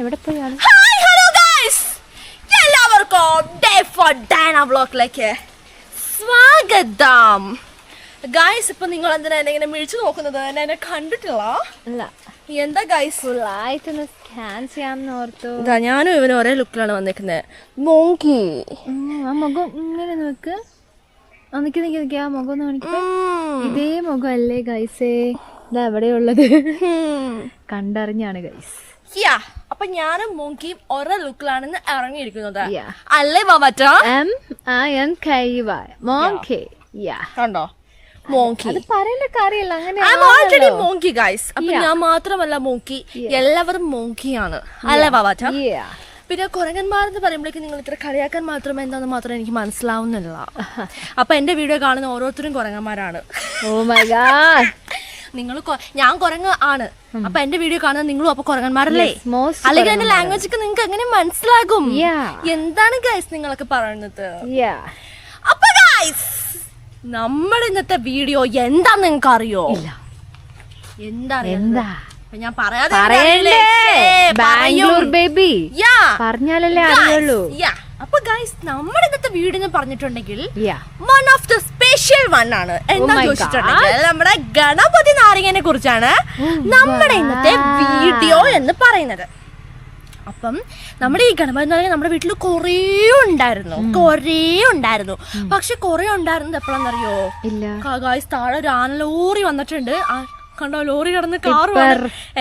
എവിടെ പോയി ആൾ? ഹലോ ഗൈസ് എല്ലാവർക്കും ഡേ ഫോർ ഡാന ബ്ലോക്കിലേക്ക് സ്വാഗതം. ഗായ്സ് ഇപ്പൊ നിങ്ങൾ എന്തിനാ എന്നെ ഇങ്ങനെ മിഴിച്ചു നോക്കുന്നത്? എന്നെ എന്നെ കണ്ടിട്ടില്ല? അല്ല. എന്താ ഗൈസ് ഫുള്ളായിട്ടൊന്ന് സ്കാൻ ചെയ്യാമെന്ന് ഓർത്തു. ഇതാ ഞാനും ഇവന് ഒരേ ലുക്കിലാണ് വന്നേക്കുന്നത് മോങ്കി ആ മുഖം ഇങ്ങനെ നോക്ക്. നോക്കി നിക്ക് നിക്ക് നിക്ക്. ആ മുഖം ഒന്ന് കാണിക്ക്. ഇതേ മുഖം അല്ലേ ഗൈസേ ഇതാ എവിടെയുള്ളത് കണ്ടറിഞ്ഞാണ് ഗൈസ് യാ അപ്പൊ ഞാനും മോങ്കിയും ഒരേ ലുക്കിലാണെന്ന് ഇറങ്ങിയിരിക്കുന്നത്. അല്ലേ ബാബറ്റ M I N K Y monkey യാ കണ്ടോ? മോങ്കി. guys. അപ്പൊ ഞാൻ മാത്രമല്ല മോങ്കി. എല്ലാവരും മോങ്കിയാണ്. അല്ലേ ബാബാറ്റ പിന്നെ കുരങ്ങന്മാർ എന്ന് പറയുമ്പോഴേക്കും നിങ്ങൾ ഇത്ര കളിയാക്കാൻ മാത്രമേ എന്താന്ന് മാത്രം എനിക്ക് മനസ്സിലാവുന്നില്ല. അപ്പൊ എന്റെ വീഡിയോ കാണുന്ന ഓരോരുത്തരും കുരങ്ങന്മാരാണ്. Oh my god. നിങ്ങൾ ഞാൻ കുരങ്ങ് ആണ്. അപ്പൊ എന്റെ വീഡിയോ കാണുന്ന നിങ്ങളും അപ്പൊ കുരങ്ങന്മാരല്ലേ? അല്ലെങ്കിൽ എന്റെ ലാംഗ്വേജ് ഒക്കെ നിങ്ങൾക്ക് എങ്ങനെ മനസ്സിലാകും? എന്താണ് ഗൈസ് നിങ്ങളൊക്കെ പറയുന്നത്. അപ്പൊ ഗൈസ് നമ്മുടെ ഇന്നത്തെ വീഡിയോ എന്താന്ന് നിങ്ങൾക്ക് അറിയോ എന്താ? എന്താ ഞാൻ പറയാതെ ബാംഗ്ലൂർ ബേബി പറഞ്ഞാലല്ലേ അറിയുള്ളൂ. അപ്പൊ ഗൈസ് നമ്മുടെ ഇന്നത്തെ വീട് എന്ന് പറഞ്ഞിട്ടുണ്ടെങ്കിൽ one of the special one ആണ്. എന്താ Oh ചോദിച്ചിട്ടുണ്ടെങ്കിൽ നമ്മുടെ ഗണപതി നാരങ്ങനെ കുറിച്ചാണ് Oh നമ്മുടെ ഇന്നത്തെ വീഡിയോ എന്ന് പറയുന്നത്. അപ്പം നമ്മുടെ ഈ ഗണപതി എന്ന് പറഞ്ഞാൽ നമ്മുടെ വീട്ടിൽ കുറേ ഉണ്ടായിരുന്നു. കുറേ ഉണ്ടായിരുന്നു. പക്ഷെ കുറേ ഉണ്ടായിരുന്നത് എപ്പോഴാണെന്നറിയോ? ഗായ്സ് താഴെ ഒരു ആന ലോറി വന്നിട്ടുണ്ട്. കണ്ടോ ലോറി കിടന്ന് കാറ്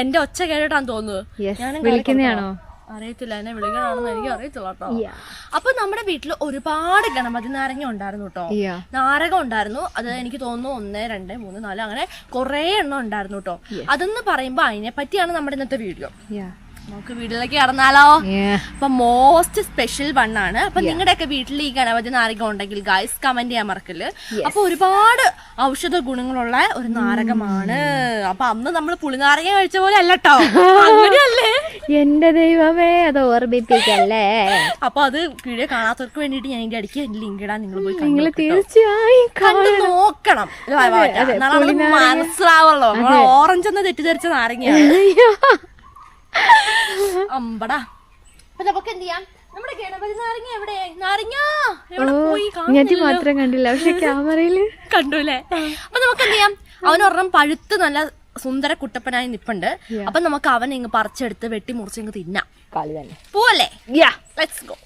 എന്റെ ഒച്ച കേട്ടിട്ടാന്ന് തോന്നുന്നു. ഞാൻ വിളിക്കുന്നതാണോ? അറിയത്തില്ല. എന്നെ വിളിക്കണമെന്ന് എനിക്ക് അറിയത്തില്ല കേട്ടോ. അപ്പൊ നമ്മുടെ വീട്ടിൽ ഒരുപാട് ഗണപതി നാരങ്ങ ഉണ്ടായിരുന്നു കേട്ടോ. നാരകം ഉണ്ടായിരുന്നു. അത് എനിക്ക് തോന്നുന്നു ഒന്ന് രണ്ട് മൂന്ന് നാല് അങ്ങനെ കുറെ എണ്ണം ഉണ്ടായിരുന്നു കേട്ടോ. അതെന്ന് പറയുമ്പോ അതിനെ പറ്റിയാണ് നമ്മുടെ ഇന്നത്തെ വീഡിയോ. നമുക്ക് വീട്ടിലേക്ക് കടന്നാലോ. അപ്പൊ മോസ്റ്റ് സ്പെഷ്യൽ വൺ ആണ്. അപ്പൊ നിങ്ങളുടെ ഒക്കെ വീട്ടിൽ ഈ ഗണപതി നാരകം ഉണ്ടെങ്കിൽ ഗൈസ് കമന്റ് ചെയ്യാൻ മറക്കൽ അപ്പൊ ഒരുപാട് ഔഷധ ഗുണങ്ങളുള്ള ഒരു നാരകമാണ്. അപ്പൊ അന്ന് നമ്മൾ പുളിനാരങ്ങ കഴിച്ച പോലെ അല്ലട്ടോ അങ്ങനെയല്ലേ? എന്റെ ദൈവമേ അത് ഓർമ്മിപ്പിക്കല്ലേ? അപ്പൊ അത് കീഴെ കാണാത്തവർക്ക് വേണ്ടിട്ട് ഞാൻ ഇതിന്റെ അടിക്ക് ലിങ്ക് ഇടാൻ നിങ്ങൾ പോയി നിങ്ങൾ കണ്ടു തീർച്ചയായും കണ്ടു നോക്കണം. മനസ്സിലാവല്ലോ ഓറഞ്ച് എന്ന് തെറ്റിദ്ധരിച്ച നാരങ്ങ അമ്പടാ. അപ്പൊ നമുക്ക് എന്ത് ചെയ്യാം? നമ്മുടെ ഗണപതി നാരങ്ങ എവിടെ? നാരങ്ങ? ഞെട്ടി. മാത്രം കണ്ടില്ല. പക്ഷെ ക്യാമറയിൽ കണ്ടുല്ലേ അപ്പൊ നമുക്ക് എന്ത് ചെയ്യാം? അവനൊരെണ്ണം പഴുത്ത് നല്ല സുന്ദര കുട്ടപ്പനായി നിപ്പുണ്ട്. അപ്പൊ നമുക്ക് അവനെ ഇങ്ങ് പറിച്ചെടുത്ത് വെട്ടി മുറിച്ച് ഇങ്ങ് തിന്നാം. കളി തന്നെ. പോവല്ലേ? ലെറ്റ്സ് ഗോ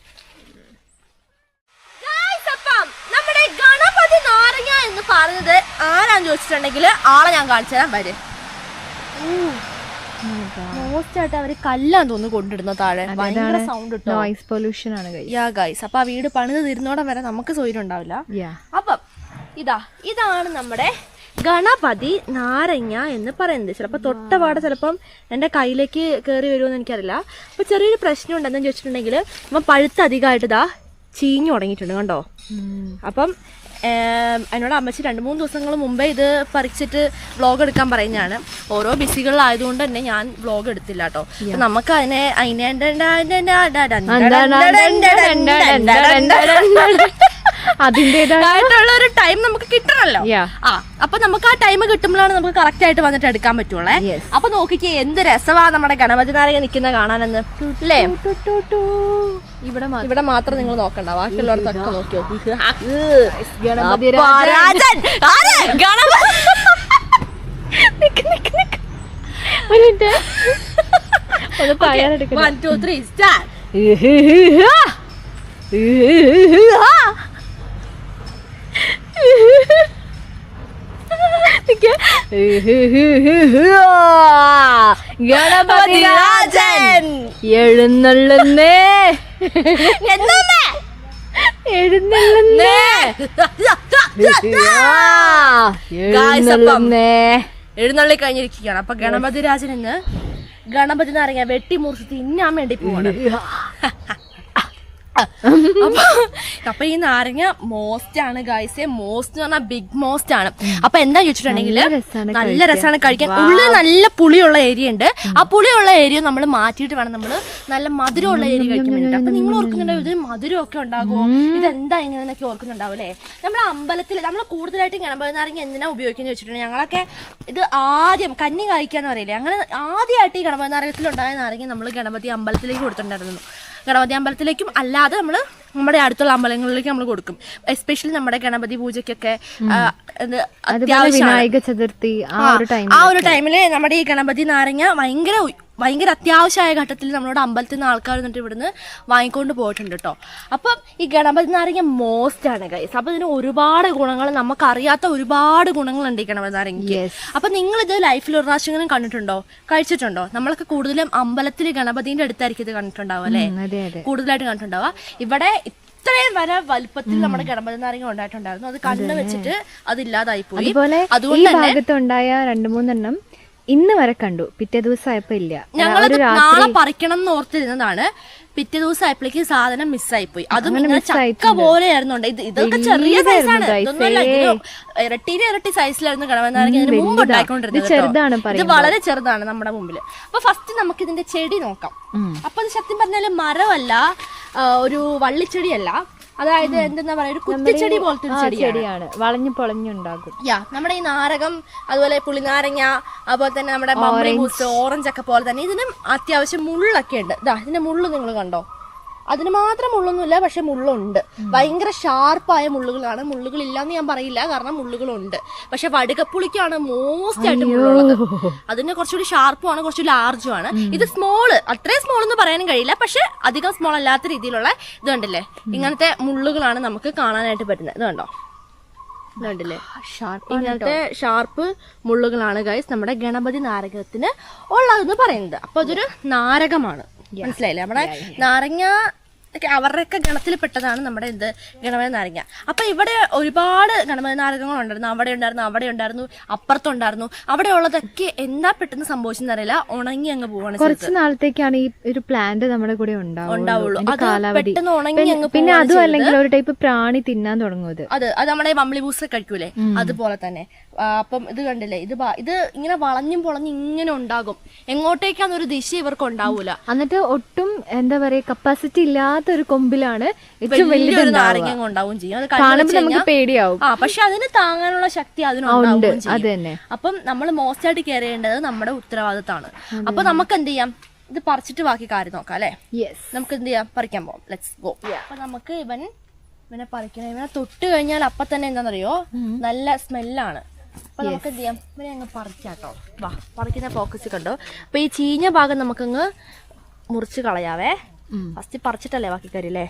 നമ്മുടെ ഗണപതി നാരങ്ങ എന്ന് പറഞ്ഞത് ആരാന്ന് ചോദിച്ചിട്ടുണ്ടെങ്കിൽ ആളെ ഞാൻ കാണിച്ചു തരാൻ വരും. മോസ്റ്റ് ആയിട്ട് അവർ കല്ലാന്ന് തോന്നുന്നു കൊണ്ടിടുന്ന താഴെ. ഭയങ്കര സൗണ്ട് നോയിസ് പൊല്യൂഷൻ ആണ് യാ ഗൈസ് അപ്പൊ ആ വീട് പണിത് തീരുന്നോടം വരെ നമുക്ക് സൗകര്യം ഉണ്ടാവില്ല. അപ്പം ഇതാ ഇതാണ് നമ്മുടെ ഗണപതി നാരങ്ങ എന്ന് പറയുന്നത്. ചിലപ്പോൾ തൊട്ടപാടെ ചിലപ്പം എന്റെ കയ്യിലേക്ക് കയറി വരുമെന്ന് എനിക്കറിയില്ല. അപ്പോൾ ചെറിയൊരു പ്രശ്നം ഉണ്ടെന്ന് ചോദിച്ചിട്ടുണ്ടെങ്കിൽ നമ്മൾ പഴുത്ത് അധികമായിട്ട് ഇതാ ചീഞ്ഞു തുടങ്ങിയിട്ടുണ്ട് കണ്ടോ? അപ്പം എന്നോട് അമ്മച്ചി രണ്ട് മൂന്ന് ദിവസങ്ങൾ മുമ്പേ ഇത് പറിച്ചിട്ട് വ്ളോഗ് എടുക്കാൻ പറയുന്നതാണ്. ഓരോ ബിസികളിലായതുകൊണ്ട് തന്നെ ഞാൻ വ്ളോഗ് എടുത്തില്ല കേട്ടോ നമുക്ക് അതിനെ അതിനെ അതിന്റെതായ ആയിട്ടുള്ള ഒരു ടൈം നമുക്ക് കിട്ടണല്ലോ. ആ അപ്പൊ നമുക്ക് ആ ടൈം കിട്ടുമ്പോഴാണ് നമുക്ക് കറക്റ്റ് ആയിട്ട് വന്നിട്ട് എടുക്കാൻ പറ്റുള്ളേ. അപ്പൊ നോക്കിക്കേ എന്ത് രസമാ നമ്മുടെ ഗണപതി നാരക നിക്കുന്ന കാണാനെന്ന്. അല്ലേ? ഇവിടെ മാത്രം. ഇവിടെ മാത്രം നിങ്ങൾ നോക്കണ്ട. ബാക്കിയുള്ളവർത്തൊക്കെ നോക്കി ഗണപതി രാജൻ. എഴുന്നള്ളുന്നേ. എഴുന്നള്ളി കഴിഞ്ഞിരിക്കുകയാണ്. അപ്പൊ ഗണപതി രാജൻ ഇന്ന് ഗണപതി നാരങ്ങ വെട്ടി മുറിച്ച് തിന്നാൻ വേണ്ടി പോവാണ്. അപ്പൊ അപ്പൊ ഈ നാരങ്ങ മോസ്റ്റ് ആണ് ഗൈസ് മോസ്റ്റ് എന്ന് പറഞ്ഞാൽ ബിഗ് മോസ്റ്റ് ആണ്. അപ്പൊ എന്താ ചോദിച്ചിട്ടുണ്ടെങ്കിൽ നല്ല രസമാണ് കഴിക്കാൻ. ഉള്ളിൽ നല്ല പുളിയുള്ള ഏരിയ ഉണ്ട്. ആ പുളിയുള്ള ഏരിയ നമ്മൾ മാറ്റിയിട്ട് വേണം നമ്മൾ നല്ല മധുരമുള്ള ഏരിയ കഴിക്കാൻ വേണ്ടിട്ട് അപ്പൊ നിങ്ങൾ ഓർക്കുന്നുണ്ടോ ഇത് മധുരമൊക്കെ ഉണ്ടാകുമോ? ഇതെന്താ ഇങ്ങനെയൊക്കെ ഓർക്കുന്നുണ്ടാവും അല്ലേ? നമ്മൾ അമ്പലത്തിൽ നമ്മൾ കൂടുതലായിട്ട് ഗണപതി നാരങ്ങ എന്തിനാ ഉപയോഗിക്കുന്നത് വെച്ചിട്ടുണ്ടെങ്കിൽ ഞങ്ങളൊക്കെ ഇത് ആദ്യം കന്നി കായ്ക്കാന്ന് പറയില്ലേ? അങ്ങനെ ആദ്യമായിട്ട് ഈ ഗണപതി നാരകത്തിൽ ഉണ്ടായ നാരങ്ങ നമ്മൾ ഗണപതി അമ്പലത്തിലേക്ക് കൊടുത്തിട്ടുണ്ടായിരുന്നു. ഗണപതി അമ്പലത്തിലേക്കും അല്ലാതെ നമ്മൾ നമ്മുടെ അടുത്തുള്ള അമ്പലങ്ങളിലേക്ക് നമ്മൾ കൊടുക്കും. എസ്പെഷ്യലി നമ്മുടെ ഗണപതി പൂജയ്ക്കൊക്കെ വിനായക ചതുർത്ഥി ആ ഒരു ടൈമിൽ നമ്മുടെ ഈ ഗണപതി നാരങ്ങ ഭയങ്കര ഭയങ്കര അത്യാവശ്യമായ ഘട്ടത്തിൽ നമ്മളോട് അമ്പലത്തിൽ നിന്ന് ആൾക്കാർ എന്നിട്ട് ഇവിടുന്ന് വാങ്ങിക്കൊണ്ട് പോയിട്ടുണ്ട് കേട്ടോ അപ്പം ഈ ഗണപതി നാരങ്ങ മോസ്റ്റ് ആണ് ഗൈസ് അപ്പം ഇതിന് ഒരുപാട് ഗുണങ്ങൾ നമുക്കറിയാത്ത ഒരുപാട് ഗുണങ്ങളുണ്ട് ഈ ഗണപതി നാരങ്ങയ്ക്ക്. അപ്പം നിങ്ങളിത് നിങ്ങൾ ഇത് ലൈഫിൽ ഒരു പ്രാവശ്യങ്ങളും കണ്ടിട്ടുണ്ടോ? കഴിച്ചിട്ടുണ്ടോ? നമ്മളൊക്കെ കൂടുതലും അമ്പലത്തിൽ ഗണപതിന്റെ അടുത്തായിരിക്കും ഇത് കണ്ടിട്ടുണ്ടാവും അല്ലേ? കൂടുതലായിട്ട് കണ്ടിട്ടുണ്ടാവുക. ഇവിടെ ഇത്രയും വരെ വലുപ്പത്തിൽ നമ്മുടെ ഗണപതി നാരങ്ങ ഉണ്ടായിട്ടുണ്ടായിരുന്നു. അത് കണ്ണു വെച്ചിട്ട് അത് ഇല്ലാതായി പോയി അതുപോലെ അതുകൊണ്ട് തന്നെ ഭാഗത്തുണ്ടായ രണ്ടു മൂന്നെണ്ണം ഇന്ന് വരെ കണ്ടു. പിറ്റേ ദിവസം ആയപ്പോ ഇല്ല ഞങ്ങൾ നാളെ പറിക്കണം എന്ന് ഓർത്തിരുന്നതാണ്. പിറ്റേ ദിവസം ആയപ്പോഴേക്ക് സാധനം മിസ്സായി പോയി അതും ഇങ്ങനെ ചക്ക പോലെ പോലെയായിരുന്നു ഉണ്ട്. ഇത് ഇതൊക്കെ ചെറിയ സൈസാണ് ഇരട്ടി ഇരട്ടി സൈസിലായിരുന്നു കിഴവനാരങ്ങ ഇതിന് മുമ്പ് ഉണ്ടായിക്കൊണ്ടിരുന്നത് ഇത് വളരെ ചെറുതാണ് നമ്മുടെ മുമ്പിൽ അപ്പൊ ഫസ്റ്റ് നമുക്ക് ഇതിന്റെ ചെടി നോക്കാം. അപ്പൊ സത്യം പറഞ്ഞാൽ മരമല്ല ഒരു വള്ളിച്ചെടിയല്ല. അതായത് എന്തെന്നാ പറയാ ഒരു കുറ്റിച്ചെടി പോലത്തെ ഒരു ചെടിയാണ്. ചെടിയാണ്. വളഞ്ഞു പൊളഞ്ഞുണ്ടാകും. യാ നമ്മുടെ ഈ നാരകം അതുപോലെ പുളിനാരങ്ങ അതുപോലെ തന്നെ നമ്മുടെ ബംബറി ഓറഞ്ച് ഒക്കെ പോലെ തന്നെ ഇതിനും അത്യാവശ്യം മുള്ളൊക്കെ ഉണ്ട്. ഇതാ ഇതിന്റെ മുള്ള് നിങ്ങൾ കണ്ടോ? അതിന് മാത്രം മുള്ളൊന്നുമില്ല പക്ഷെ മുള്ളുണ്ട്. ഭയങ്കര ഷാർപ്പായ മുള്ളുകളാണ്. മുള്ളുകൾ ഇല്ലാന്ന് ഞാൻ പറയില്ല കാരണം മുള്ളുകളുണ്ട്. പക്ഷെ വടുകപ്പുളിക്കാണ് മോസ്റ്റ് ആയിട്ട് മുള്ളുള്ളത്. അതിന് കുറച്ചുകൂടി ഷാർപ്പുമാണ് കുറച്ചുകൂടി ലാർജും ആണ് ഇത് സ്മോൾ അത്രയും സ്മോൾ എന്ന് പറയാനും കഴിയില്ല പക്ഷെ അധികം സ്മോൾ അല്ലാത്ത രീതിയിലുള്ള ഇത് കണ്ടില്ലേ ഇങ്ങനത്തെ മുള്ളുകളാണ് നമുക്ക് കാണാനായിട്ട് പറ്റുന്നത്. ഇത് കണ്ടോ? കണ്ടില്ലേ? ഷാർപ്പ് ഇങ്ങനത്തെ ഷാർപ്പ് മുള്ളുകളാണ് ഗൈസ് നമ്മുടെ ഗണപതി നാരകത്തിന് ഉള്ളതെന്ന് പറയുന്നത്. അപ്പൊ അതൊരു നാരകമാണ്. മനസ്സിലായില്ലേ? നമ്മുടെ നാരങ്ങ ഒക്കെ അവരുടെയൊക്കെ ഗണത്തിൽ പെട്ടതാണ് നമ്മുടെ എന്ത് ഗണപതി നാരങ്ങ. അപ്പൊ ഇവിടെ ഒരുപാട് ഗണപതി നാരകങ്ങൾ ഉണ്ടായിരുന്നു അവിടെ ഉണ്ടായിരുന്നു അവിടെ ഉണ്ടായിരുന്നു അപ്പുറത്തുണ്ടായിരുന്നു. അവിടെ ഉള്ളതൊക്കെ എന്താ പെട്ടെന്ന് സംഭവിച്ചെന്ന് അറിയില്ല. ഉണങ്ങി അങ്ങ് പോവാണ് കുറച്ച് നാളത്തേക്കാണ് ഈ ഒരു പ്ലാന്റ് നമ്മുടെ കൂടെ ഉണ്ടാവുള്ളൂ. പെട്ടെന്ന് ഉണങ്ങി പിന്നെ- അങ്ങ് പിന്നെ പോവാണ് അതും അല്ലെങ്കിൽ ഒരു ടൈപ്പ് പ്രാണി തിന്നാൻ തുടങ്ങും ഇത്. അത് അത് നമ്മുടെ മമ്മിളി ബൂസ് കഴിക്കൂലേ? അതുപോലെ തന്നെ. അപ്പം ഇത് കണ്ടില്ലേ? ഇത് ഇത് ഇങ്ങനെ വളഞ്ഞും പൊളഞ്ഞും ഇങ്ങനെ ഉണ്ടാകും. എങ്ങോട്ടേക്കാന്ന് ഒരു ദിശ ഇവർക്ക് ഉണ്ടാവൂല. എന്നിട്ട് ഒട്ടും എന്താ പറയാ കപ്പാസിറ്റി ഇല്ലാത്ത ഒരു കൊമ്പിലാണ് ഏറ്റവും വലിയൊരു നാരങ്ങ ഉണ്ടാവും ചെയ്യും. അത് കാണുമ്പോൾ നമുക്ക് പേടിയാവും. ആ പക്ഷെ അതിന് താങ്ങാനുള്ള ശക്തി അതിനുണ്ട് അത് തന്നെ അപ്പം നമ്മൾ മോശമായിട്ട് കെയർ ചെയ്യേണ്ടത് നമ്മുടെ ഉത്തരവാദിത്തമാണ് അപ്പൊ നമുക്ക് എന്ത് ചെയ്യാം? ഇത് പറിച്ചിട്ട് ബാക്കി കാര്യം നോക്കാം അല്ലെ? നമുക്ക് എന്ത് ചെയ്യാം? പറിക്കാൻ പോവാം. ലെറ്റ്സ് ഗോ അപ്പൊ നമുക്ക് ഇവൻ ഇവനെ പറിക്കണം. ഇവനെ തൊട്ട് കഴിഞ്ഞാൽ അപ്പൊ തന്നെ എന്താണെന്നറിയോ നല്ല സ്മെല്ലാണ് അപ്പൊ നമുക്ക് എന്ത് ചെയ്യാം? ഇവരെ അങ്ങ് പറിക്കാട്ടോ. വാ പറിക്കുന്ന ഫോക്കസ് കണ്ടോ? അപ്പൊ ഈ ചീഞ്ഞ ഭാഗം നമുക്കങ്ങ് മുറിച്ച് കളയാവേ. ഫസ്റ്റ് പറിച്ചിട്ടല്ലേ ബാക്കി കാര്യല്ലേ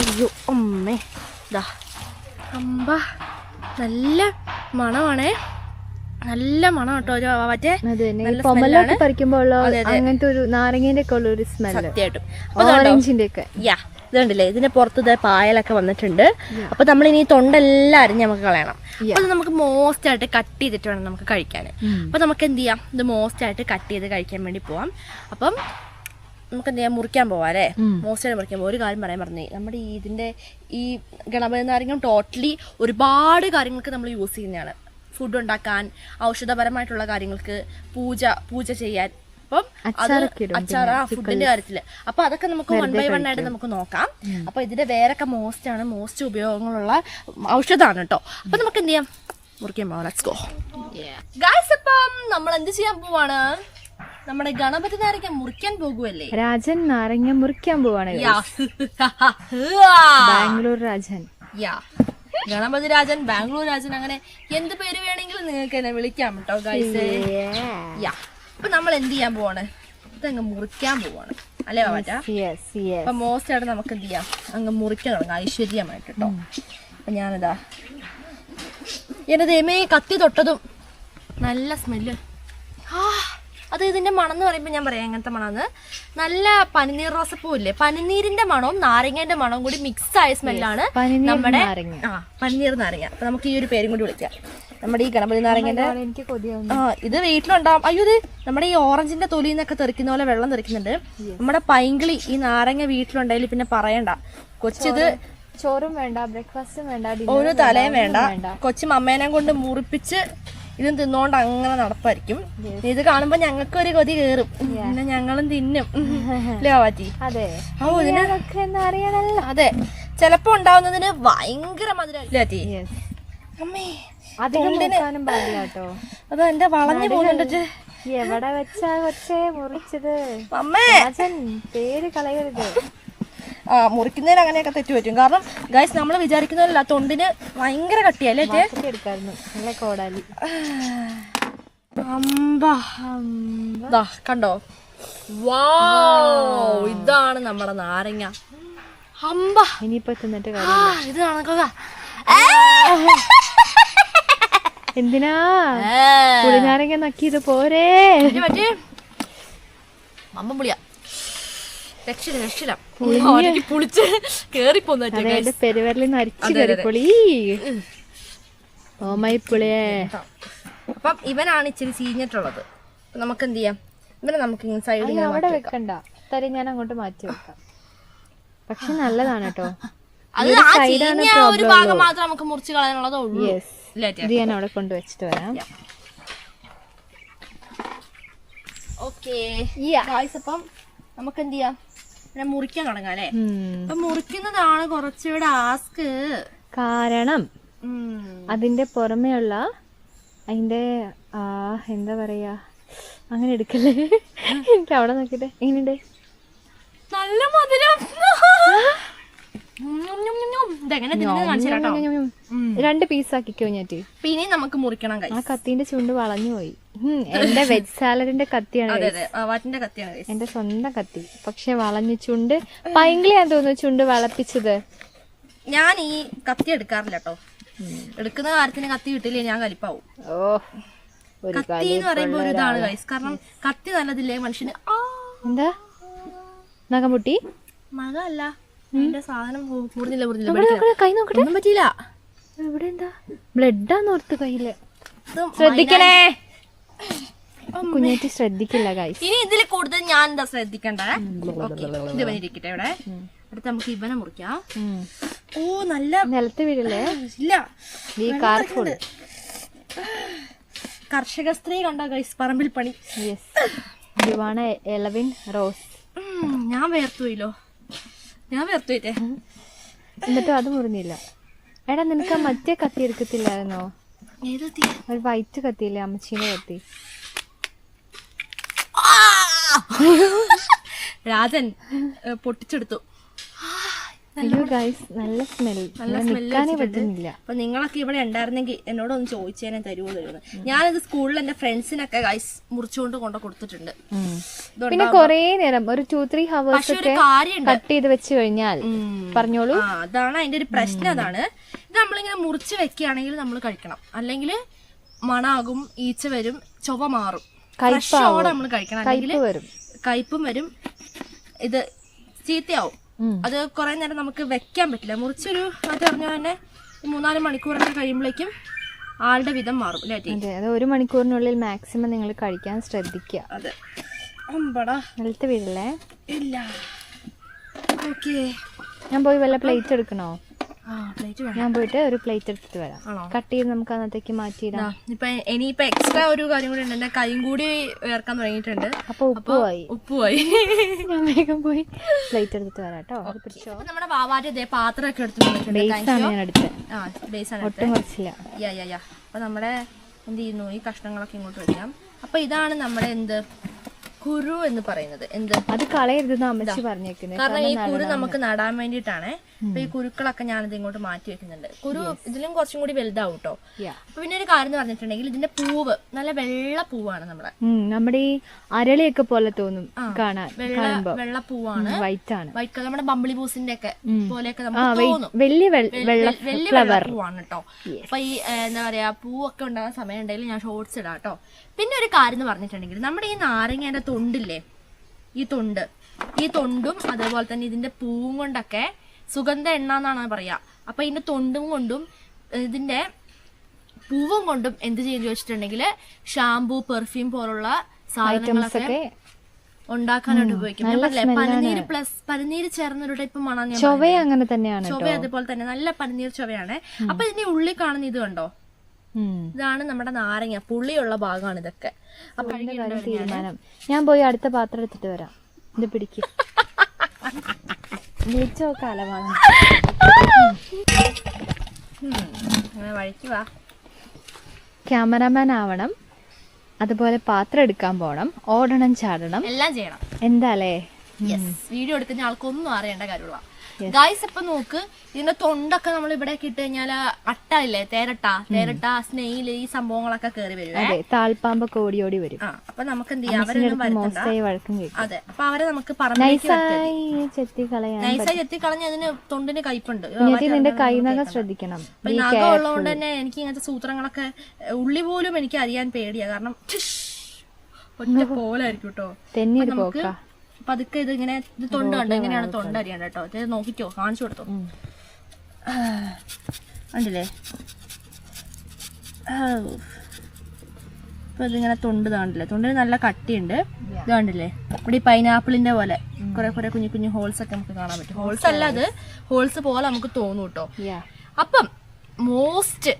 അയ്യോ അമ്മേ ഇതാ അമ്പ നല്ല മണമാണേ. നല്ല മണം കേട്ടോ ഒരു മറ്റേ. പറിക്കുമ്പോൾ. അങ്ങനത്തെ ഒരു നാരങ്ങേന്റെ ഒക്കെ ഉള്ള ഒരു സത്യമായിട്ടും. ഇതുണ്ടോ? ഓറഞ്ചിന്റെ ഒക്കെ യാ ഇതുണ്ടല്ലേ ഇതിന്റെ പുറത്ത് ഇതേ പായലൊക്കെ വന്നിട്ടുണ്ട്. അപ്പൊ നമ്മൾ ഇനി തൊണ്ടെല്ലാം അരിഞ്ഞ് നമുക്ക് കളയണം. അപ്പൊ നമുക്ക് മോസ്റ്റ് ആയിട്ട് കട്ട് ചെയ്തിട്ട് വേണം നമുക്ക് കഴിക്കാൻ അപ്പൊ നമുക്ക് എന്ത് ചെയ്യാം? ഇത് മോസ്റ്റ് ആയിട്ട് കട്ട് ചെയ്ത് കഴിക്കാൻ വേണ്ടി പോവാം. അപ്പം നമുക്ക് എന്ത് ചെയ്യാം? മുറിക്കാൻ പോവാം മോസ്റ്റായിട്ട് മുറിക്കാൻ പോവാം. ഒരു കാര്യം പറയാൻ പറഞ്ഞു നമ്മുടെ ഈ ഇതിന്റെ ഈ ഗണപതി നാരങ്ങ ടോട്ടലി ഒരുപാട് കാര്യങ്ങൾക്ക് നമ്മൾ യൂസ് ചെയ്യുന്നതാണ്. ഫുഡ് ഉണ്ടാക്കാൻ ഔഷധപരമായിട്ടുള്ള കാര്യങ്ങൾക്ക് പൂജ പൂജ ചെയ്യാൻ അപ്പം അത് അച്ചാർ ആ ഫുഡിന്റെ കാര്യത്തിൽ. അപ്പൊ അതൊക്കെ നമുക്ക് വൺ ബൈ വൺ ആയിട്ട് നമുക്ക് നോക്കാം. അപ്പൊ ഇതിന്റെ വേറൊക്കെ മോസ്റ്റ് ആണ്. മോസ്റ്റ് ഉപയോഗങ്ങളുള്ള ഔഷധമാണ് കേട്ടോ. അപ്പൊ നമുക്ക് എന്ത് ചെയ്യാം? മുറിക്കാൻ പോവാം. ലെറ്റ്സ് ഗോ ഗായ്സ് അപ്പം നമ്മൾ എന്ത് ചെയ്യാൻ പോവാണ്? നമ്മുടെ ഗണപതി നാരങ്ങ മുറിക്കാൻ പോകുമല്ലേ രാജൻ നാരങ്ങ മുറിക്കാൻ പോവാണ് ബാംഗ്ലൂർ രാജൻ. യാ ഗണപതി രാജൻ ബാംഗ്ലൂർ രാജൻ അങ്ങനെ എന്ത് പേര് വേണമെങ്കിലും നിങ്ങൾക്ക് എന്നെ വിളിക്കാം കേട്ടോ ഗൈസ് യാ അപ്പൊ നമ്മൾ എന്ത് ചെയ്യാൻ പോവാണ്? ഇതങ്ങ് മുറിക്കാൻ പോവാണ്. അല്ലേ അപ്പൊ മോസ്റ്റ് ആയിട്ട് നമുക്ക് എന്ത് ചെയ്യാം? അങ്ങ് മുറിക്കാൻ തുടങ്ങാം ഐശ്വര്യമായിട്ട്. കേട്ടോ അപ്പൊ ഞാനിതാ എന്റെ ദൈമേ കത്തി തൊട്ടതും നല്ല സ്മെല്ല് ആ അത് ഇതിന്റെ മണം എന്ന് പറയുമ്പോൾ ഞാൻ പറയാം എങ്ങനത്തെ മണമെന്ന് നല്ല പനിനീർ റോസപ്പൂ ഇല്ലേ പനിനീരിന്റെ മണവും നാരങ്ങന്റെ മണവും കൂടി മിക്സ് ആയ സ്മെല്ലാണ് നമ്മുടെ. ആ പനിനീർ നാരങ്ങ. അപ്പൊ നമുക്ക് ഈ ഒരു പേരും കൂടി വിളിക്കാം. നമ്മുടെ ഈ ഗണപതി നാരങ്ങന്റെ ആ ഇത് വീട്ടിലുണ്ടാവും. അയ്യോ ഇത് നമ്മുടെ ഈ ഓറഞ്ചിന്റെ തൊലിയിൽ നിന്നൊക്കെ തെറിക്കുന്ന പോലെ വെള്ളം തെറിക്കുന്നുണ്ട്. നമ്മുടെ പൈങ്കിളി ഈ നാരങ്ങ വീട്ടിലുണ്ടെങ്കിൽ പിന്നെ പറയണ്ട. കൊച്ചിത് ചോറും വേണ്ട ബ്രേക്ക്ഫാസ്റ്റും വേണ്ട ഒരു തലയും വേണ്ട. കൊച്ചു അമ്മേനെ കൊണ്ട് മുറിപ്പിച്ച് ഇതും തിന്നോണ്ട് അങ്ങനെ നടപ്പായിരിക്കും. ഇത് കാണുമ്പോ ഞങ്ങൾക്ക് ഒരു കൊതി കേറും. പിന്നെ ഞങ്ങളും തിന്നും. അല്ലേ വാറ്റി അതെ. ഓ അതെ. ചെലപ്പോ ഉണ്ടാവുന്നതിന് ഭയങ്കര മധുര. അമ്മേ അധികം നോക്കാനും പാടില്ല കേട്ടോ. അത് എന്റെ വളഞ്ഞു പോകുന്നുണ്ട് എവിടെ വെച്ചാ കൊച്ചേ മുറിച്ചത്? അമ്മേ! പേര് കളയരുത്. ആ മുറിക്കുന്നതിന് അങ്ങനെയൊക്കെ തെറ്റു പറ്റും. കാരണം ഗൈസ് നമ്മൾ വിചാരിക്കുന്നതല്ല തൊണ്ടിന് ഭയങ്കര കട്ടിയല്ലേ എടുക്കായിരുന്നു. നല്ല കോടാലി. അമ്പാ. കണ്ടോ? വാ ഇതാണ് നമ്മുടെ നാരങ്ങ. അമ്പ. ഇനിയിപ്പോ തിന്നിട്ട് ഇത് കാണുക എന്തിനാ? പുളിനാരങ്ങ നക്കിയത് പോരേ. അമ്മ പുളിയാ രക്ഷിത രക്ഷിത പുളിച്ച് കേറിപ്പോന്നു ഓമൈ പുളിയേ. അപ്പം ഇവനാണ് ഇച്ചിരി സീഞ്ഞിട്ടുള്ളത് നമുക്ക് എന്ത് ചെയ്യാം? ഇവനെ നമുക്ക് സൈഡിൽ അവിടെ വെക്കണ്ട. തരി ഞാൻ അങ്ങോട്ട് മാറ്റി വെക്കാം. പക്ഷെ നല്ലതാണ് കേട്ടോ. അത് ആ ഒരു ഭാഗം മാത്രം നമുക്ക് മുറിച്ച് കളയാനുള്ളതേ ഉള്ളൂ. ഇത് ഞാൻ അവിടെ കൊണ്ടുവച്ചിട്ട് വരാം. Okay Yeah. അപ്പം നമുക്ക് എന്ത് ചെയ്യാം? ഇങ്ങനെ മുറിക്കാൻ തുടങ്ങാം അല്ലേ. അപ്പൊ മുറിക്കുന്നതാണ് കുറച്ചുകൂടെ ആസ്ക് കാരണം അതിന്റെ പുറമെയുള്ള അതിന്റെ ആ എന്താ പറയാ അങ്ങനെ എടുക്കല്ലേ? എനിക്ക് അവിടെ നോക്കിട്ടെ എങ്ങനെയുണ്ട്? നല്ല മധുരം. രണ്ട് പീസ് ആക്കിക്കോ ഞാറ്റി പിന്നെ നമുക്ക് മുറിക്കണം ആ കത്തിന്റെ ചുണ്ട് വളഞ്ഞു പോയി. എന്റെ വെജ് സാലഡിന്റെ കത്തിയാണ്. എന്റെ സ്വന്തം കത്തി. പക്ഷെ വളഞ്ഞു ചുണ്ട്. പൈങ്കിളിയാന്ന് തോന്നുന്നു ചുണ്ട് വളപ്പിച്ചത്. ഞാൻ ഈ കത്തി എടുക്കാറില്ല കേട്ടോ എടുക്കുന്ന കാര്യത്തിന് കത്തി കിട്ടില്ലേ ഞാൻ കലിപ്പാവും. ഓ കത്തി എന്ന് പറയുമ്പോ ഒരു ഇതാണ് ഗൈസ് കാരണം കത്തി നല്ലതില്ലേ മനുഷ്യന്. എന്താ? നഗമുട്ടി മക അല്ല എന്റെ സാധനം കൂടുന്നില്ല കൂടുന്നില്ല. ഒന്നും പറ്റിയില്ല. ഇവിടെ എന്താ ബ്ലഡാന്ന് ഓർത്ത് കയ്യിൽ. ശ്രദ്ധിക്കണേ. കുഞ്ഞേറ്റി ശ്രദ്ധിക്കില്ല ഗൈസ് ഇനി ഇതിൽ കൂടുതൽ ഞാൻ എന്താ ശ്രദ്ധിക്കണ്ടേ? ഇത് ഇവിടെ. അടുത്ത് നമുക്ക് ഇവനെ മുറിക്കാം. ഓ നല്ല നിലത്ത് വീഴല്ലേ? ഇല്ല. ഈ കാർഫുൾ കർഷക സ്ത്രീ കണ്ട ഗൈസ് പറമ്പിൽ പണി. യെസ് യുവാണ് എലവിൻ റോസ് ഞാൻ വേർത്തുപോയില്ലോ ഞാൻ വേർത്തുപോയിട്ടേ എന്നിട്ടും അത് മുറിഞ്ഞില്ല. എടാ നിനക്ക് മറ്റേ കത്തി എടുക്കത്തില്ലായിരുന്നോ? ഒരു വൈറ്റ് കത്തിയില്ലേ അമ്മച്ചീനെ കത്തി. രാജൻ പൊട്ടിച്ചെടുത്തു. അയ്യോ ഗൈസ് നല്ല സ്മെൽ നിൽക്കാനേ പറ്റുന്നില്ല. അപ്പൊ നിങ്ങളൊക്കെ ഇവിടെ ഉണ്ടായിരുന്നെങ്കിൽ എന്നോട് എന്നോടൊന്ന് ചോദിച്ചേനെ തരുമോ തരുമെന്ന് ഞാനിത് സ്കൂളിൽ എന്റെ ഫ്രണ്ട്സിനൊക്കെ ഗൈസ് മുറിച്ചുകൊണ്ട് കൊണ്ട് കൊടുത്തിട്ടുണ്ട്. പിന്നെ കൊറേ നേരം ഒരു ടു ത്രീ ഹവേഴ്സ് ഒക്കെ കട്ട് ചെയ്ത് വെച്ച് കഴിഞ്ഞാൽ പറഞ്ഞോളൂ. അതാണ് അതിന്റെ ഒരു പ്രശ്നം അതാണ്. ഇത് നമ്മളിങ്ങനെ മുറിച്ച് വെക്കുകയാണെങ്കിൽ നമ്മൾ കഴിക്കണം. അല്ലെങ്കിൽ മണാകും ഈച്ച വരും ചൊവ മാറും. നമ്മൾ കഴിക്കണം. അല്ലെങ്കിൽ വരും. കയ്പും വരും. ഇത് ചീത്തയാവും. അത് കുറെ നേരം നമുക്ക് വെക്കാൻ പറ്റില്ല. മുറിച്ചൊരു അത് പറഞ്ഞ തന്നെ മൂന്നാൽ മണിക്കൂറൊക്കെ കഴിയുമ്പോഴേക്കും ആളുടെ വിധം മാറും? അതെ അത് ഒരു മണിക്കൂറിനുള്ളിൽ മാക്സിമം നിങ്ങൾ കഴിക്കാൻ ശ്രദ്ധിക്കുക. അതെ. അമ്പടാ. നിലത്ത് വീഴല്ലേ? ഇല്ല. ഓക്കേ. ഞാൻ പോയി വല്ല പ്ലേറ്റ് എടുക്കണോ? ഞാൻ പോയിട്ട് ഒരു പ്ലേറ്റ് എടുത്തിട്ട് വരാം. കട്ട് ചെയ്ത് നമുക്ക് അന്നത്തേക്ക് മാറ്റിയിടാം ഇപ്പൊ ഇനിയിപ്പൊ എക്സ്ട്രാ ഒരു കാര്യം കൂടി ഉണ്ട്. എന്റെ കൈയും കൂടി ഉയർക്കാൻ തുടങ്ങിയിട്ടുണ്ട്. അപ്പൊ ഉപ്പുമായി ഉപ്പുമായി ഞാൻ വേഗം പോയി പ്ലേറ്റ് എടുത്തിട്ട് വരാം കേട്ടോ. പിടിച്ചോ. നമ്മുടെ വാവാറ്റ് ഇതേ പാത്രമൊക്കെ എടുത്ത് വന്നിട്ടുണ്ട് ഞാൻ എടുത്തത് ഒട്ടും കുറച്ചില്ല. യാ യാ യാ. അപ്പൊ നമ്മുടെ എന്ത് ചെയ്യുന്നു? ഈ കഷ്ണങ്ങളൊക്കെ ഇങ്ങോട്ട് വെക്കാം. അപ്പൊ ഇതാണ് നമ്മുടെ എന്ത്? കുരു എന്ന് പറയുന്നത്. എന്ത്? അത് കളയരുതെന്ന് അമ്മച്ചി പറഞ്ഞേക്കുന്നത് കാരണം ഈ കുരു നമുക്ക് നടാൻ വേണ്ടിയിട്ടാണ്. അപ്പൊ ഈ കുരുക്കളൊക്കെ ഞാനിത് ഇങ്ങോട്ട് മാറ്റി വെക്കുന്നുണ്ട്. കുരു ഇതിലും കുറച്ചും കൂടി വലുതാവും കേട്ടോ. അപ്പൊ പിന്നെ ഒരു കാര്യം എന്ന് പറഞ്ഞിട്ടുണ്ടെങ്കിൽ ഇതിന്റെ പൂവ് നല്ല വെള്ള പൂവാണ് നമ്മുടെ. നമ്മുടെ ഈ അരളിയൊക്കെ പോലെ തോന്നും കാണാൻ വെള്ള പൂവാണ്. വൈറ്റ് ആണ്. വൈറ്റ് കളർ നമ്മുടെ ബമ്പിളി പൂസിന്റെ ഒക്കെ പോലെയൊക്കെ നമുക്ക് തോന്നും. വലിയ വലിയ പൂവാണ് കേട്ടോ അപ്പൊ ഈ എന്താ പറയാ പൂവൊക്കെ ഉണ്ടാകുന്ന സമയം ഉണ്ടെങ്കിൽ ഞാൻ ഷോർട്സ് ഇടാം കേട്ടോ പിന്നെ ഒരു കാര്യം എന്ന് പറഞ്ഞിട്ടുണ്ടെങ്കിൽ നമ്മുടെ ഈ നാരങ്ങേന്റെ തൊണ്ടില്ലേ? ഈ തൊണ്ട്. ഈ തൊണ്ടും അതേപോലെ തന്നെ ഇതിന്റെ പൂവും കൊണ്ടൊക്കെ സുഗന്ധ എണ്ണ എന്നാണ് പറയാ. അപ്പൊ ഇതിന്റെ തൊണ്ടും കൊണ്ടും ഇതിന്റെ പൂവും കൊണ്ടും എന്ത് ചെയ്യുന്നു ചോദിച്ചിട്ടുണ്ടെങ്കിൽ ഷാംപൂ പെർഫ്യൂം പോലുള്ള സാധനങ്ങളൊക്കെ ഉണ്ടാക്കാനായിട്ട് ഉപയോഗിക്കും. പനിനീര് പ്ലസ് പനിനീര് ചേർന്നൊരു ടൈപ്പ് മണം ചൊവ അങ്ങനെ തന്നെയാണ് ചൊവ അതുപോലെ തന്നെ നല്ല പനിനീർ ചൊവയാണ് അപ്പൊ ഇതിന്റെ ഉള്ളിൽ കാണുന്ന ഇത് കണ്ടോ. ഇതാണ് നമ്മുടെ നാരങ്ങ പുള്ളിയുള്ള ഭാഗമാണ് ഇതൊക്കെ. തീരുമാനം. ഞാൻ പോയി അടുത്ത പാത്രം എടുത്തിട്ട് വരാം. ഇത് പിടിക്ക്. വിളിച്ചോ കാലമാണ് ക്യാമറാമാൻ ആവണം. അതുപോലെ പാത്രം എടുക്കാൻ പോണം. ഓടണം ചാടണം. എല്ലാം ചെയ്യണം. എന്താ വീഡിയോ എടുക്കുന്ന ആൾക്കൊന്നും അറിയേണ്ട കാര്യമുള്ള ഗായ്സ് ഇപ്പൊ നോക്ക് ഇതിന്റെ തൊണ്ടൊക്കെ നമ്മൾ ഇവിടെ ഇട്ട് കഴിഞ്ഞാൽ അട്ട ഇല്ലേ തേരട്ട തേരട്ട സ്നേഹിൽ ഈ സംഭവങ്ങളൊക്കെ കയറി വരും. താൽപ്പാമ്പൊക്കെ ഓടി ഓടി വരും. അപ്പൊ നമുക്ക് എന്ത് ചെയ്യാം? അവരൊന്നും അതെ അപ്പൊ അവരെ നമുക്ക് നൈസായി ചെത്തി കളഞ്ഞ അതിന് തൊണ്ടിന് കയ്പുണ്ട് നിന്റെ കൈനകം ശ്രദ്ധിക്കണം. നഖം ഉള്ളതുകൊണ്ട് തന്നെ എനിക്ക് ഇങ്ങനത്തെ സൂത്രങ്ങളൊക്കെ ഉള്ളി പോലും എനിക്ക് അറിയാൻ പേടിയാ. കാരണം ഒറ്റ പോലായിരിക്കും കേട്ടോ നമുക്ക് പതുക്കെ ഇത് ഇങ്ങനെ ഇത് തൊണ്ട് കണ്ടോ? ഇങ്ങനെയാണ് തൊണ്ട് അറിയണ്ട കേട്ടോ. ഇത് നോക്കിക്കോ കാണിച്ചു കൊടുത്തോ. ഉണ്ടല്ലേ കണ്ടില്ലേ? ഇപ്പൊ ഇതിങ്ങനെ തൊണ്ട് കാണില്ലേ തൊണ്ടിന് നല്ല കട്ടിയുണ്ട്. ഇത് കണ്ടില്ലേ? ഇവിടെ ഈ പൈനാപ്പിളിന്റെ പോലെ. കുറെ കുറെ കുഞ്ഞു കുഞ്ഞു ഹോൾസ് ഒക്കെ നമുക്ക് കാണാൻ പറ്റും. ഹോൾസ് അല്ല അത് ഹോൾസ് പോലെ നമുക്ക് തോന്നും കേട്ടോ. അപ്പം മോസ്റ്റ്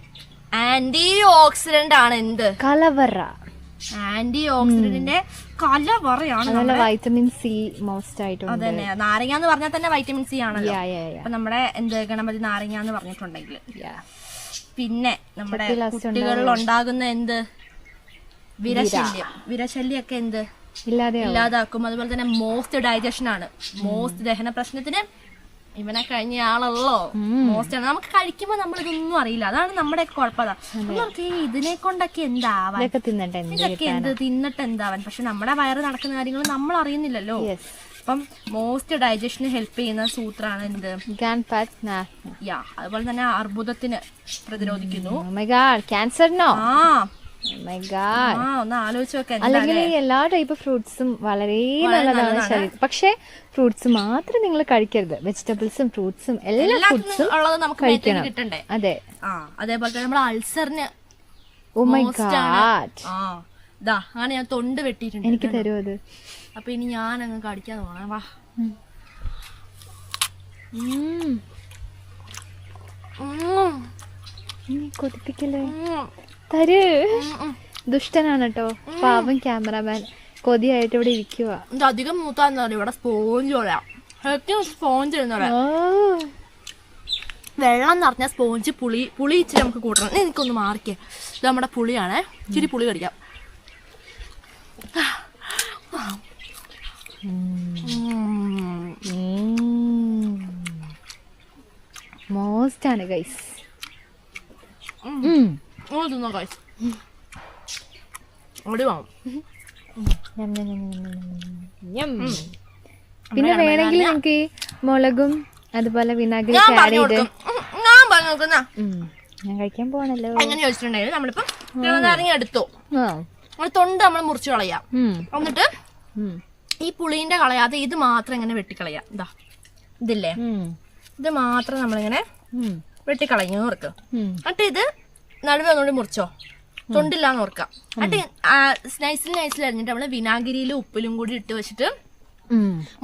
ആന്റി ഓക്സിഡന്റ് ആണ് എന്ത്? കലവറ ആന്റി ഓക്സിഡന്റിന്റെ കല പറയാണ് വൈറ്റമിൻ സി മോസ്റ്റ് ആയിട്ട് അതന്നെ. നാരങ്ങ എന്ന് പറഞ്ഞാൽ തന്നെ വൈറ്റമിൻ സി ആണല്ലോ. അപ്പൊ നമ്മുടെ എന്ത് ഗണപതി നാരങ്ങ എന്ന് പറഞ്ഞിട്ടുണ്ടെങ്കിൽ. പിന്നെ നമ്മുടെ കുട്ടി കുട്ടികളിൽ ഉണ്ടാകുന്ന എന്ത്? വിരശല്യം. വിരശല്യൊക്കെ എന്ത്? ഇല്ലാതാക്കും. അതുപോലെ തന്നെ മോസ്റ്റ് ഡൈജഷൻ ആണ്. മോസ്റ്റ് ദഹന പ്രശ്നത്തിന് ഇവനെ കഴിഞ്ഞ ആളല്ലോ മോസ്റ്റ് ആണ് നമുക്ക് കഴിക്കുമ്പോ നമ്മൾ ഇതൊന്നും അറിയില്ല. അതാണ് നമ്മുടെ കുഴപ്പം. അതാ. നമുക്ക് ഈ ഇതിനെ കൊണ്ടൊക്കെ എന്താവാൻ? ഇതൊക്കെ തിന്നട്ടെ എന്ത് എന്താവാൻ? പക്ഷെ നമ്മുടെ വയറ് നടക്കുന്ന കാര്യങ്ങൾ നമ്മൾ അറിയുന്നില്ലല്ലോ. അപ്പം മോസ്റ്റ് ഡൈജഷന് ഹെൽപ്പ് ചെയ്യുന്ന സൂത്രാണ് എന്ത്? യാ അതുപോലെ തന്നെ അർബുദത്തിന് പ്രതിരോധിക്കുന്നു. Oh ക്യാൻസറിനോ ആ. Oh അല്ലെങ്കിൽ എല്ലാ ടൈപ്പ് ഫ്രൂട്ട്സും വളരെ നല്ലതാണ് ശരീരം പക്ഷേ ഫ്രൂട്ട്സ് മാത്രം നിങ്ങൾ കഴിക്കരുത്. വെജിറ്റബിൾസും ഫ്രൂട്ട്സും എല്ലാ ഫ്രൂട്ട്സും നമുക്ക് കഴിക്കണം. അതെ. അതേപോലെ തന്നെ നമ്മുടെ അൾസറിന് ഇതാ അങ്ങനെ ഞാൻ തൊണ്ട് വെട്ടിയിട്ടുണ്ട് എനിക്ക് തരുമോ അത്? അപ്പൊ ഇനി ഞാൻ അങ്ങ് കടിക്കാൻ തോന്നണം വാ. കൊതിപ്പിക്കല്ലേ. തരൂ. ദുഷ്ടനാണ് കേട്ടോ പാവം ക്യാമറാമാൻ. കൊതിയായിട്ട് ഇവിടെ ഇരിക്കുക ഇത് അധികം മൂത്താന്ന് പറയും ഇവിടെ സ്പോഞ്ച് പോലെ ഏറ്റവും സ്പോഞ്ച് എന്ന് പറയാം വെള്ളം നിറഞ്ഞ സ്പോഞ്ച് പുളി പുളി ഇച്ചിരി നമുക്ക് കൂട്ടണം. എനിക്കൊന്ന് മാറിക്കേ. ഇത് നമ്മുടെ പുളിയാണ്. ഇച്ചിരി പുളി കടിക്കാം. മോസ്റ്റ് ആണ് ഗൈസ് ഒന്ന് തിന്നോ guys. അടി വാങ്ങും പിന്നെ വേണമെങ്കിൽ നിങ്ങൾക്ക് മുളകും അതുപോലെ വിനാഗിരി ഞാൻ ആഡ് പറഞ്ഞു ചെയ്ത് കൊടുക്കും ഉം, ഞാൻ പറഞ്ഞു കൊടുക്കുന്ന ഉം. ഞാൻ കഴിക്കാൻ പോണല്ലോ എങ്ങനെ ചോദിച്ചിട്ടുണ്ടെങ്കിൽ നമ്മളിപ്പം നാരങ്ങ എടുത്തു ആ നമ്മൾ തൊണ്ട് നമ്മൾ മുറിച്ച് കളയാം ഉം. എന്നിട്ട് ഉം. ഈ പുളിന്റെ കളയാതെ ഇത് മാത്രം ഇങ്ങനെ വെട്ടിക്കളയാം ഇതാ ഇതില്ലേ ഉം. ഇത് മാത്രം നമ്മളിങ്ങനെ ഉം. വെട്ടിക്കളഞ്ഞു ഓർക്ക് ഉം. എന്നിട്ട് ഇത് നടുവേ ഒന്നുകൂടി മുറിച്ചോ. തൊണ്ടില്ലാന്ന് ഓർക്കാം. എന്നിട്ട് നൈസിൽ നൈസിൽ അരിഞ്ഞിട്ട് നമ്മൾ വിനാഗിരിയിലും ഉപ്പിലും കൂടി ഇട്ട് വെച്ചിട്ട്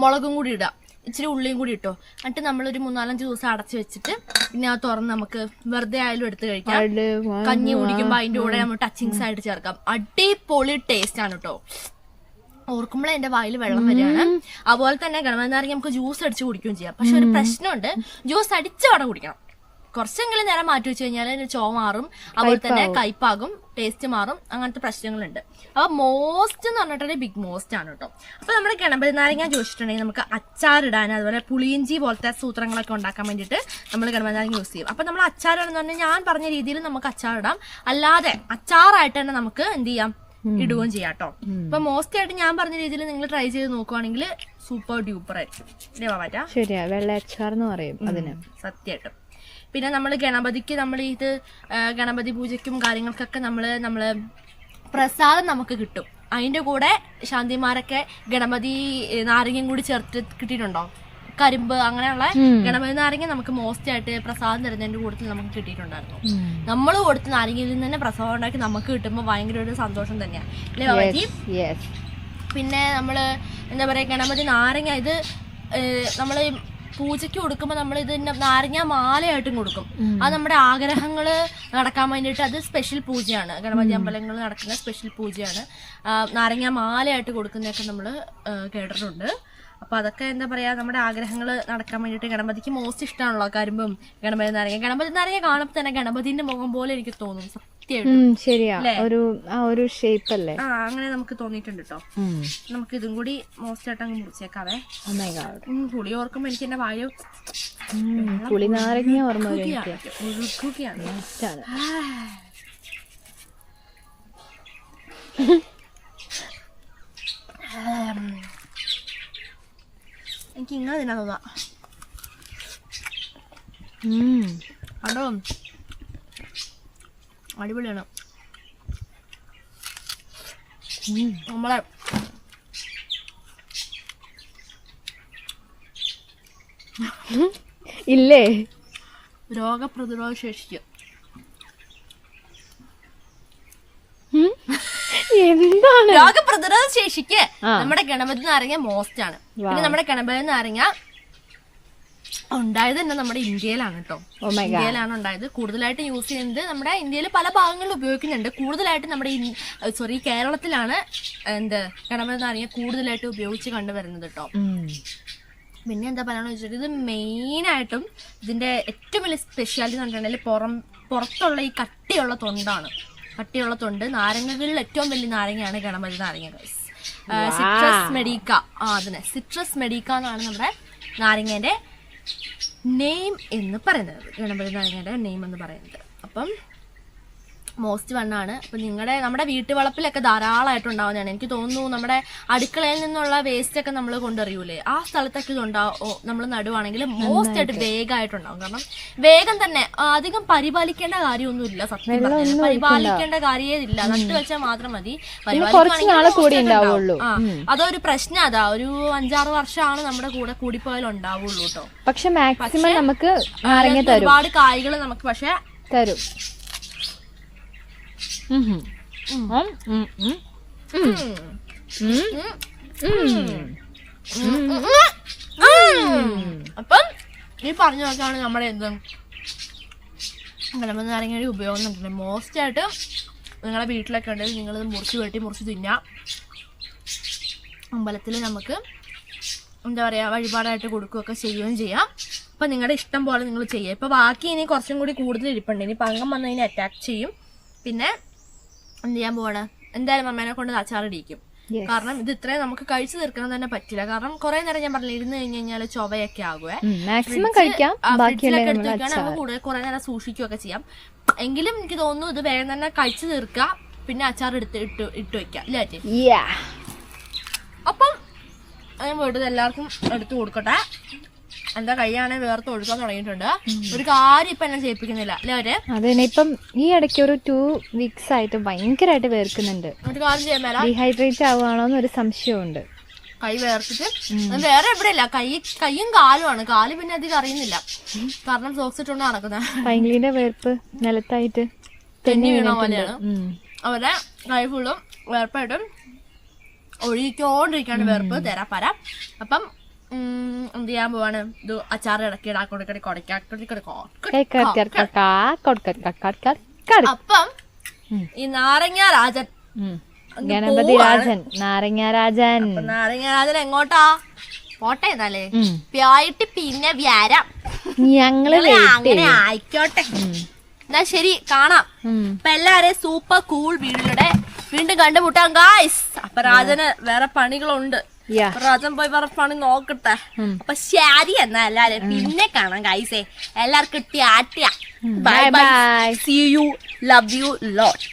മുളകും കൂടി ഇടാം. ഇച്ചിരി ഉള്ളിയും കൂടി ഇട്ടോ. എന്നിട്ട് നമ്മളൊരു മൂന്നാലഞ്ച് ദിവസം അടച്ചു വെച്ചിട്ട് പിന്നെ അത് തുറന്ന് നമുക്ക് വെറുതെ ആയാലും എടുത്ത് കഴിക്കാം. കഞ്ഞി കുടിക്കുമ്പോ അതിന്റെ കൂടെ നമ്മൾ ടച്ചിങ്സ് ആയിട്ട് ചേർക്കാം. അടിപൊളി ടേസ്റ്റ് ആണ് കേട്ടോ ഓർക്കുമ്പോഴേ എന്റെ വായിൽ വെള്ളം വരികയാണ്. അതുപോലെ തന്നെ ഗണപതി നമുക്ക് ജ്യൂസ് അടിച്ച് കുടിക്കുകയും ചെയ്യാം. പക്ഷെ ഒരു പ്രശ്നമുണ്ട്. ജ്യൂസ് അടിച്ച് വട കുടിക്കണം. കുറച്ചെങ്കിലും നേരം മാറ്റി വെച്ച് കഴിഞ്ഞാൽ അതിന് ചോ മാറും അതുപോലെ തന്നെ കയ്പാകും ടേസ്റ്റ് മാറും അങ്ങനത്തെ പ്രശ്നങ്ങളുണ്ട്. അപ്പൊ മോസ്റ്റ് എന്ന് പറഞ്ഞിട്ടുണ്ടെങ്കിൽ ബിഗ് മോസ്റ്റ് ആണ് കേട്ടോ അപ്പൊ നമ്മുടെ ഗണപതി നാരങ്ങ ചോദിച്ചിട്ടുണ്ടെങ്കിൽ നമുക്ക് അച്ചാറിടാൻ അതുപോലെ പുളിയിഞ്ചി പോലത്തെ സൂത്രങ്ങളൊക്കെ ഉണ്ടാക്കാൻ വേണ്ടിയിട്ട് നമ്മൾ ഗണപതി നാരങ്ങ യൂസ് ചെയ്യും. അപ്പൊ നമ്മൾ അച്ചാറിടുന്ന പറഞ്ഞാൽ ഞാൻ പറഞ്ഞ രീതിയിൽ നമുക്ക് അച്ചാറിടാം അല്ലാതെ അച്ചാറായിട്ട് തന്നെ നമുക്ക് എന്ത് ചെയ്യാം? ഇടുകയും ചെയ്യാം കേട്ടോ അപ്പൊ മോസ്റ്റ് ആയിട്ട് ഞാൻ പറഞ്ഞ രീതിയിൽ നിങ്ങൾ ട്രൈ ചെയ്ത് നോക്കുവാണെങ്കിൽ സൂപ്പർ ഡ്യൂപ്പർ ആയിരിക്കും. ശരിയാ വെള്ള അച്ചാർ എന്ന് പറയും അതിന്. സത്യമായിട്ടും. പിന്നെ നമ്മൾ ഗണപതിക്ക് നമ്മൾ ഇത് ഗണപതി പൂജയ്ക്കും കാര്യങ്ങൾക്കൊക്കെ നമ്മൾ നമ്മൾ പ്രസാദം നമുക്ക് കിട്ടും. അതിന്റെ കൂടെ ശാന്തിമാരൊക്കെ ഗണപതി നാരങ്ങയും കൂടി ചേർത്ത് കിട്ടിയിട്ടുണ്ടോ? കരിമ്പ് അങ്ങനെയുള്ള. ഗണപതി നാരങ്ങ നമുക്ക് മോസ്റ്റ് ആയിട്ട് പ്രസാദം തരുന്നതിന്റെ കൂടുതൽ നമുക്ക് കിട്ടിയിട്ടുണ്ടായിരുന്നു. നമ്മൾ കൊടുത്ത നാരങ്ങയിൽ നിന്ന് തന്നെ പ്രസവം ഉണ്ടാക്കി നമുക്ക് കിട്ടുമ്പോൾ ഭയങ്കര ഒരു സന്തോഷം തന്നെയാണ് അല്ലേ ബാബാജി. പിന്നെ നമ്മൾ എന്താ പറയുക ഗണപതി നാരങ്ങ ഇത് നമ്മൾ പൂജയ്ക്ക് കൊടുക്കുമ്പോൾ നമ്മൾ ഇത് നാരങ്ങ മാലയായിട്ടും കൊടുക്കും. അത് നമ്മുടെ ആഗ്രഹങ്ങൾ നടക്കാൻ വേണ്ടിയിട്ട് അത് സ്പെഷ്യൽ പൂജയാണ്. ഗണപതി അമ്പലങ്ങളിൽ നടക്കുന്ന സ്പെഷ്യൽ പൂജയാണ്. നാരങ്ങ മാലയായിട്ട് കൊടുക്കുന്നതൊക്കെ നമ്മൾ കേട്ടിട്ടുണ്ട്. അപ്പൊ അതൊക്കെ എന്താ പറയാ നമ്മുടെ ആഗ്രഹങ്ങൾ നടക്കാൻ വേണ്ടിയിട്ട് ഗണപതിക്ക് മോസ്റ്റ് ഇഷ്ടമാണല്ലോ കരിമ്പും ഗണപതി നാരങ്ങ. ഗണപതി നാരങ്ങ കാണുമ്പോൾ തന്നെ ഗണപതിന്റെ മുഖം പോലെ എനിക്ക് തോന്നും ശരിയാ. ഒരു ആ ഒരു ഷേപ്പ് അല്ലേ? ആ അങ്ങനെ നമുക്ക് തോന്നിയിട്ടുണ്ട് കേട്ടോ നമുക്ക് ഇതും കൂടി മോസ്റ്റ് ആയിട്ട് അങ്ങ് മുറിച്ചേക്കാവേ. Oh പുളി ഓർക്കുമ്പോ എനിക്ക് എന്റെ വായു ഉം, പുളിനാരങ്ങ ഓർമ്മ ഒഴുക്കുകയാണ് എനിക്ക് ഇങ്ങനെ തിന്നാൻ തോന്നാ. അതോ അടിപൊളിയാണ്. നമ്മളെ ഇല്ലേ? രോഗപ്രതിരോധ ശേഷിക്ക് ഉം? എന്താണ്? രോഗപ്രതിരോധ ശേഷിക്ക്. നമ്മുടെ ഗണപതി നാരങ്ങ മോസ്റ്റ് ആണ് പിന്നെ നമ്മുടെ ഗണപതി നാരങ്ങ ഉണ്ടായത് തന്നെ നമ്മുടെ ഇന്ത്യയിലാണ് കേട്ടോ ഗാഡ് ഇന്ത്യയിലാണ് ഉണ്ടായത്. കൂടുതലായിട്ട് യൂസ് ചെയ്യുന്നത് നമ്മുടെ ഇന്ത്യയിൽ പല ഭാഗങ്ങളിൽ ഉപയോഗിക്കുന്നുണ്ട്. കൂടുതലായിട്ട് നമ്മുടെ സോറി കേരളത്തിലാണ് എന്ത് ഗണപതി നാരങ്ങ കൂടുതലായിട്ട് ഉപയോഗിച്ച് കണ്ടുവരുന്നത് കേട്ടോ പിന്നെ എന്താ പറയുക വെച്ചിട്ട് ഇത് മെയിനായിട്ടും ഇതിന്റെ ഏറ്റവും വലിയ സ്പെഷ്യാലിറ്റി എന്ന് പറഞ്ഞിട്ടുണ്ടെങ്കിൽ പുറം പുറത്തുള്ള ഈ കട്ടിയുള്ള തൊണ്ടാണ്. കട്ടിയുള്ള തൊണ്ട് നാരങ്ങകളിൽ ഏറ്റവും വലിയ നാരങ്ങയാണ് ഗണപതി നാരങ്ങ ഗൈസ് സിട്രസ് മെഡിക്ക ആ അതിനെ. സിട്രസ് മെഡിക്ക എന്നാണ് നമ്മുടെ നാരങ്ങേന്റെ നെയിം എന്ന് പറയുന്നത്. ഗണപതി നാരങ്ങയുടെ നെയിം എന്ന് പറയുന്നത്. അപ്പം മോസ്റ്റ് വണ്ണാണ്. അപ്പം നിങ്ങളുടെ നമ്മുടെ വീട്ടുവളപ്പിലൊക്കെ ധാരാളമായിട്ട് ഉണ്ടാവുന്നതാണ് എനിക്ക് തോന്നുന്നു നമ്മുടെ അടുക്കളയിൽ നിന്നുള്ള വേസ്റ്റ് ഒക്കെ നമ്മൾ കൊണ്ടറിയൂലേ? ആ സ്ഥലത്തൊക്കെ ഇതുണ്ടാവും നമ്മൾ നടുവാണെങ്കിൽ മോസ്റ്റ് ആയിട്ട് വേഗമായിട്ടുണ്ടാവും കാരണം വേഗം തന്നെ അധികം പരിപാലിക്കേണ്ട കാര്യമൊന്നുമില്ല സത്യം പറഞ്ഞാൽ പരിപാലിക്കേണ്ട കാര്യമേ ഇല്ല നട്ടു വെച്ചാൽ മാത്രം മതി. പരിപാലിക്കുകയാണെങ്കിൽ. ആ, അതൊരു പ്രശ്നം അതാ. ഒരു അഞ്ചാറ് വർഷമാണ് നമ്മുടെ കൂടെ കൂടിപ്പോയാൽ ഉണ്ടാവുള്ളൂ കേട്ടോ പക്ഷെ മാക്സിമം നമുക്ക് ഒരുപാട് കായ്കൾ നമുക്ക് പക്ഷെ തരും. ഉം, ഉം. ഉം. ഉം. ഉം. അപ്പം ഈ പറഞ്ഞ നോക്കാണ് നമ്മുടെ എന്ത് ഗണപതി നാരങ്ങയുടെ ഉപയോഗം നടക്കുന്നത് മോസ്റ്റ് ആയിട്ട് നിങ്ങളുടെ വീട്ടിലൊക്കെ ഉണ്ടെങ്കിൽ നിങ്ങൾ മുറിച്ച് വെട്ടി മുറിച്ച് തിന്നാം. അമ്പലത്തിൽ നമുക്ക് എന്താ പറയുക വഴിപാടായിട്ട് കൊടുക്കുകയൊക്കെ ചെയ്യുകയും ചെയ്യാം. അപ്പം നിങ്ങളുടെ ഇഷ്ടം പോലെ നിങ്ങൾ ചെയ്യുക. ഇപ്പം ബാക്കി ഇനി കുറച്ചും കൂടി കൂടുതൽ ഇരിപ്പുണ്ട്. ഇനി പങ്കം വന്ന് അതിനെ അറ്റാക്ക് ചെയ്യും. പിന്നെ എന്ത് ചെയ്യാൻ പോവാണ്? എന്തായാലും അമ്മേനെ കൊണ്ട് അച്ചാറിടിക്കും. കാരണം ഇത് ഇത്രയും നമുക്ക് കഴിച്ചു തീർക്കണം തന്നെ പറ്റില്ല. കാരണം കുറെ നേരം ഞാൻ പറഞ്ഞില്ല ഇരുന്ന് കഴിഞ്ഞ് കഴിഞ്ഞാൽ ചൊവയൊക്കെ ആകുവേ. മാക്സിമം കഴിക്കാം. ഫ്രിഡ്ജിലൊക്കെ നമുക്ക് കൂടുതൽ കുറെ നേരം സൂക്ഷിക്കുകയൊക്കെ ചെയ്യാം. എങ്കിലും എനിക്ക് തോന്നുന്നു ഇത് വേഗം തന്നെ കഴിച്ചു തീർക്കുക പിന്നെ അച്ചാർ എടുത്ത് ഇട്ട് ഇട്ട് വെക്കാം ഇല്ലേ അപ്പം ഞാൻ വീട്ടിൽ എല്ലാവർക്കും എടുത്തു കൊടുക്കട്ടെ. എന്റെ കൈയാണ് വേർത്ത് ഒഴുക്കാൻ തുടങ്ങിയിട്ടുണ്ട്. ഒരു കാര്യം ഇപ്പൊ എന്നെ ചെയ്യിപ്പിക്കുന്നില്ല. അല്ലെ അവർ? അതന്നെ ഇപ്പം ഈ ഇടയ്ക്ക് ഒരു ടു വീക്സ് ആയിട്ട് ഭയങ്കരമായിട്ട് വേർക്കുന്നുണ്ട്. ഒരു കാര്യം ചെയ്യാൻ മേല. ഡീഹൈഡ്രേറ്റ് ആവുകയാണോ എന്നൊരു സംശയമുണ്ട്. കൈ വേർത്തിട്ട്? അത് വേറെ എവിടെയല്ല കൈ കൈയും കാലുമാണ് കാൽ പിന്നെ അധികം അറിയുന്നില്ല. കാരണം സോക്സ് ഇട്ടുകൊണ്ട് നടക്കുന്നത് പൈങ്കിളിന്റെ വേർപ്പ് നിലത്തായിട്ട് തെന്നി വീണ പോലെയാണ്. അവരുടെ അവരെ കൈ ഫുള്ളും വേർപ്പായിട്ടും ഒഴുകിക്കൊണ്ടിരിക്കാണ് വേർപ്പ്. തരാപ്പര. അപ്പം എന്ത് ചെയ്യാൻ പോവാണ്? ഇത് അച്ചാർ ഇടയ്ക്ക് ഇടാക്കൊടുക്കടി. അപ്പം ഈ നാരങ്ങ രാജൻ. ഗണപതി രാജൻ നാരങ്ങ രാജൻ. നാരങ്ങ രാജൻ എങ്ങോട്ടാ? പോട്ടെ എന്നാലേ. പ്യായിട്ട് പിന്നെ വ്യാരം. ഞങ്ങൾ അങ്ങനെ. ആയിക്കോട്ടെ. എന്നാ ശരി കാണാം. ഇപ്പൊ അപ്പൊ എല്ലാരെയും സൂപ്പർ കൂൾ വീടിലൂടെ വീണ്ടും കണ്ടുമുട്ടാം ഗായ്സ് അപ്പൊ രാജന് വേറെ പണികളുണ്ട്. രാജൻ പോയി പറഞ്ഞു നോക്കട്ടെ. അപ്പൊ ശരി എന്നാ എല്ലാരും. പിന്നെ കാണാം കൈസേ എല്ലാവർക്കും tata bye bye. See you love you lot.